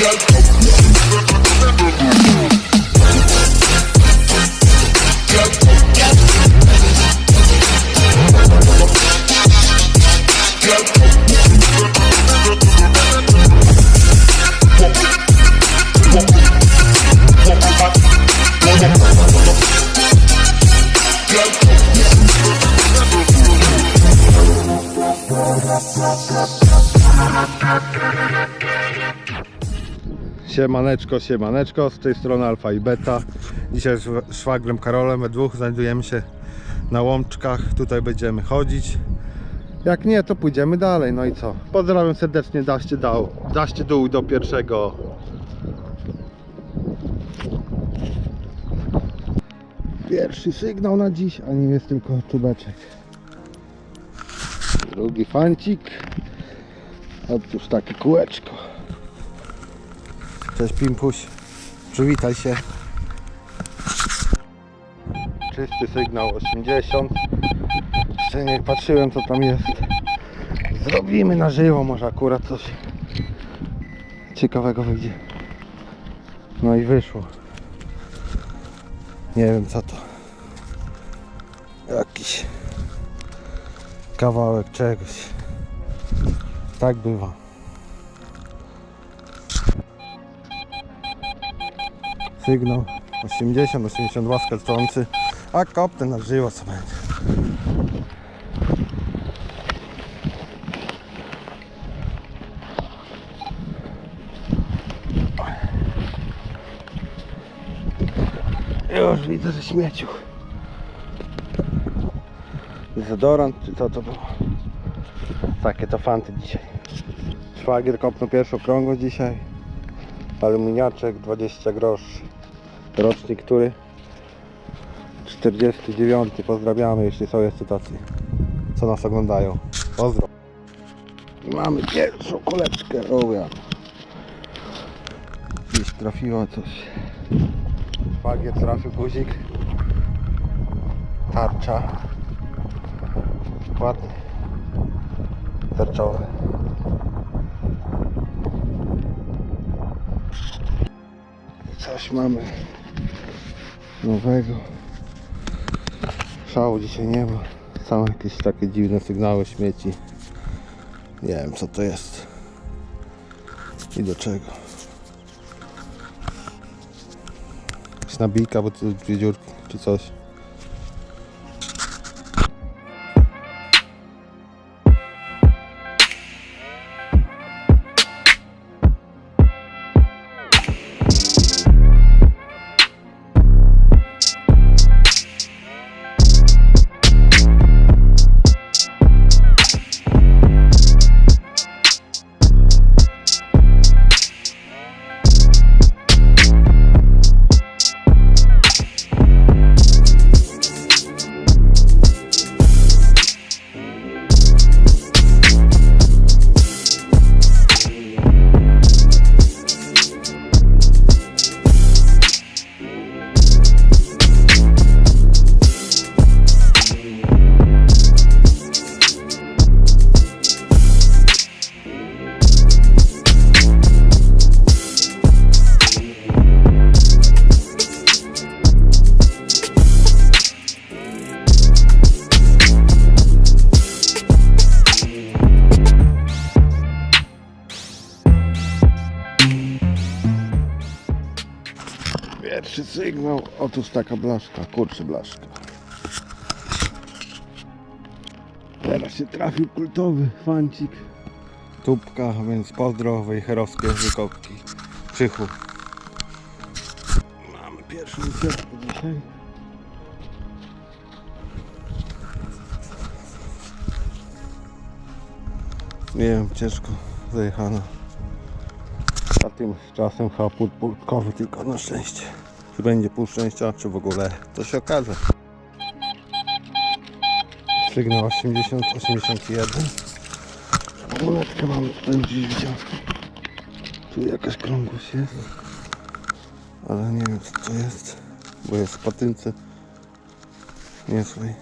Go. Siemaneczko, siemaneczko, z tej strony Alfa i Beta. Dzisiaj z szwagrem Karolem we dwóch znajdujemy się na łączkach. Tutaj będziemy chodzić. Jak nie, to pójdziemy dalej. No i co? Pozdrawiam serdecznie, daście, dał, daście dół do pierwszego. Pierwszy sygnał na dziś, a nie jest tylko czubeczek. Drugi fancik. Otóż takie kółeczko. Cześć Pimpuś, przywitaj się. Czysty sygnał 80. Jeszcze nie patrzyłem co tam jest. Zrobimy na żywo, może akurat coś ciekawego wyjdzie. No i wyszło. Nie wiem co to. Jakiś kawałek czegoś. Tak bywa. Sygnał 80, 82 skalczący, a kopnę na żywo co będzie. Już widzę, że śmieciu. Dezodorant, czy co to było? Takie to fanty dzisiaj. Szwagier kopnął pierwszą krągą dzisiaj. Aluminiaczek 20 groszy. Rocznik który? 49. Pozdrawiamy, jeśli są jeszcze tacy, co nas oglądają. Pozdro. Mamy pierwszą kuleczkę. O ja. Gdzieś trafiło coś. Szwagier trafił guzik. Tarcza. Ładny. Tarczowy. Coś mamy nowego. Szału dzisiaj nie ma. Same jakieś takie dziwne sygnały śmieci. Nie wiem co to jest. I do czego. Jakaś nabijka, bo tu dwie dziurki czy coś. Pierwszy sygnał, otóż taka blaszka, kurczę blaszka. Teraz się trafił kultowy fancik. Tubka, więc pozdro wejherowskie wykopki. Przychu. Mamy pierwszą wycieczkę dzisiaj. Nie wiem, ciężko zajechana. A tym czasem chyba podpórkowy tylko na szczęście. Czy będzie pół szczęścia, czy w ogóle, to się okaże. Sygnał 80, 81. Monetkę mam, ten gdzieś. Tu jakaś krągłość jest. Ale nie wiem co to jest. Bo jest w patynce. Niezłej.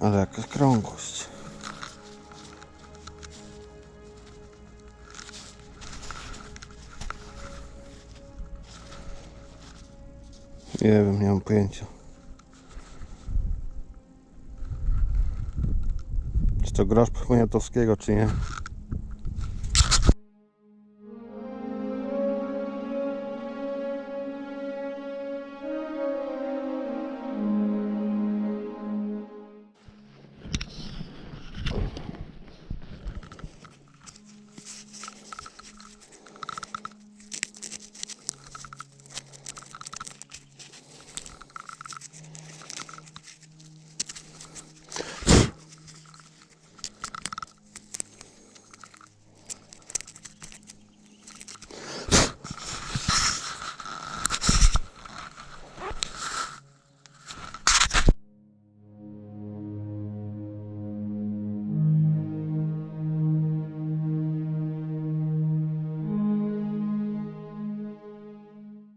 Ale jakaś krągłość. Nie wiem, nie mam pojęcia. Czy to grosz Poniatowskiego, czy nie?